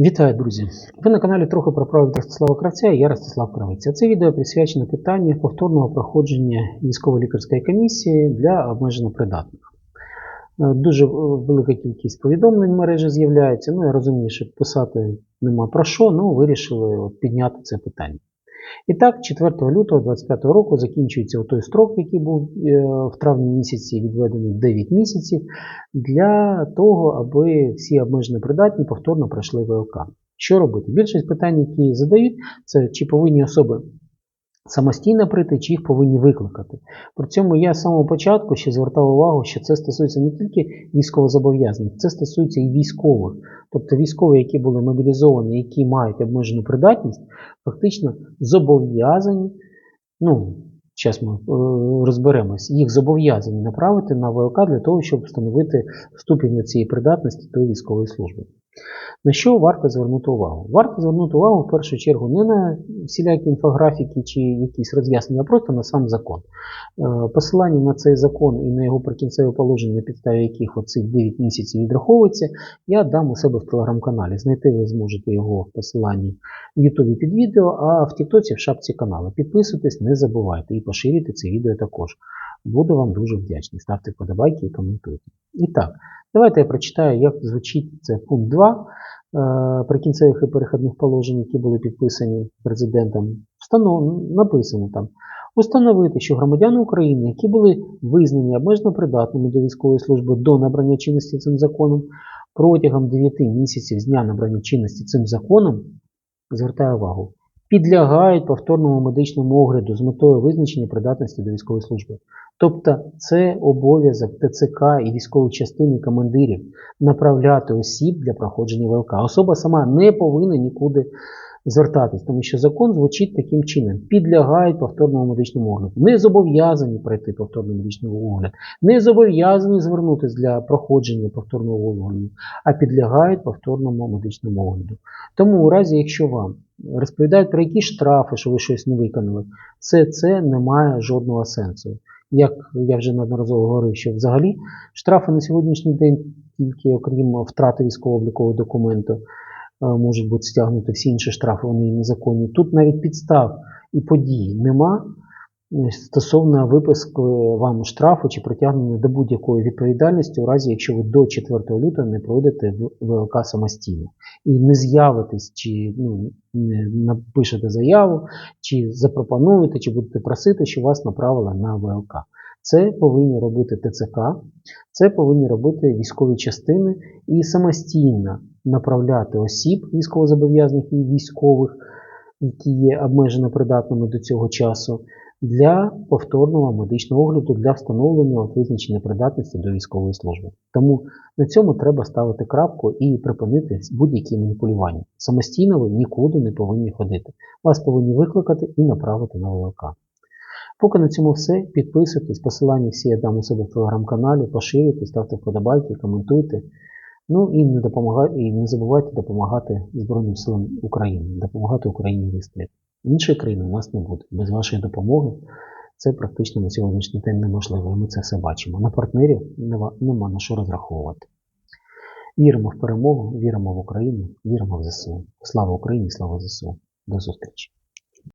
Вітаю, друзі! Ви на каналі трохи про право Ростислава Кравця я Ростислав Кравець. Це відео присвячено питанню повторного проходження військово-лікарської комісії для обмежено придатних. Е, Дуже е, велика кількість повідомлень в мережі з'являється. Ну, я розумію, що писати нема про що, але вирішили от підняти це питання. І так, 4 лютого 2025 року закінчується той строк, який був е, в травні місяці відведений 9 місяців, для того, аби всі обмежено придатні повторно пройшли ВЛК. Що робити? Більшість питань, які задають, це чи повинні особи самостійно прийти, чи їх повинні викликати. При цьому я з самого початку ще звертав увагу, що це стосується не тільки військовозобов'язаних, це стосується і військових. Тобто військові, які були мобілізовані, які мають обмежену придатність, фактично зобов'язані, ну, зараз ми е, розберемось, їх зобов'язані направити на ВЛК для того, щоб встановити ступінь цієї придатності до військової служби. На що варто звернути увагу? Варто звернути увагу в першу чергу не на всілякі інфографіки чи якісь роз'яснення, а просто на сам закон. Е, Посилання на цей закон і на його прикінцеве положення, на підставі яких оцих 9 місяців відраховується, я дам у себе в телеграм-каналі. Знайти ви зможете його в посиланні в Ютубі під відео, а в Тіктоці в шапці каналу. Підписуйтесь, не забувайте і поширюйте це відео також. Буду вам дуже вдячний. Ставте вподобайки і коментуйте. І так, давайте я прочитаю, як звучить це пункт 2 е, прикінцевих і перехідних положень, які були підписані президентом. Написано там. Установити, що громадяни України, які були визнані обмежено придатними до військової служби до набрання чинності цим законом, протягом 9 місяців з дня набрання чинності цим законом, звертаю увагу, підлягають повторному медичному огляду з метою визначення придатності до військової служби. Тобто це обов'язок ТЦК і військових частин і командирів направляти осіб для проходження ВЛК. Особа сама не повинна нікуди звертатись, тому що закон звучить таким чином: підлягають повторному медичному огляду. Не зобов'язані пройти повторний медичний огляд, не зобов'язані звернутися для проходження повторного огляду, а підлягають повторному медичному огляду. Тому, у разі, якщо вам розповідають про якісь штрафи, що ви щось не виконали, все це не має жодного сенсу. Як я вже неодноразово говорив, що взагалі штрафи на сьогоднішній день, тільки окрім втрати військово-облікового документу, е, можуть бути стягнуті всі інші штрафи, вони незаконні. Тут навіть підстав і подій нема стосовно виписки вам штрафу чи притягнення до будь-якої відповідальності, у разі якщо ви до 4 лютого не пройдете ВЛК самостійно і не з'явитесь, чи ну, не напишете заяву, чи запропонуєте, чи будете просити, що вас направили на ВЛК. Це повинні робити ТЦК, це повинні робити військові частини і самостійно направляти осіб військовозобов'язаних і військових, які є обмежено придатними до цього часу, для повторного медичного огляду для встановлення от визначення придатності до військової служби. Тому на цьому треба ставити крапку і припинити будь-які маніпулювання. Самостійно ви нікуди не повинні ходити. Вас повинні викликати і направити на ВЛК. Поки на цьому все. Підписуйтесь, посилання всі я дам у себе в телеграм-каналі, поширюйте, ставте вподобайки, коментуйте. Ну і не допомагайте, і не забувайте допомагати Збройним силам України, допомагати Україні вести. Іншої країни у нас не буде. Без вашої допомоги це практично на сьогоднішній день неможливо. І ми це все бачимо. На партнерів нема, на що розраховувати. Віримо в перемогу, віримо в Україну, віримо в ЗСУ. Слава Україні, слава ЗСУ. До зустрічі!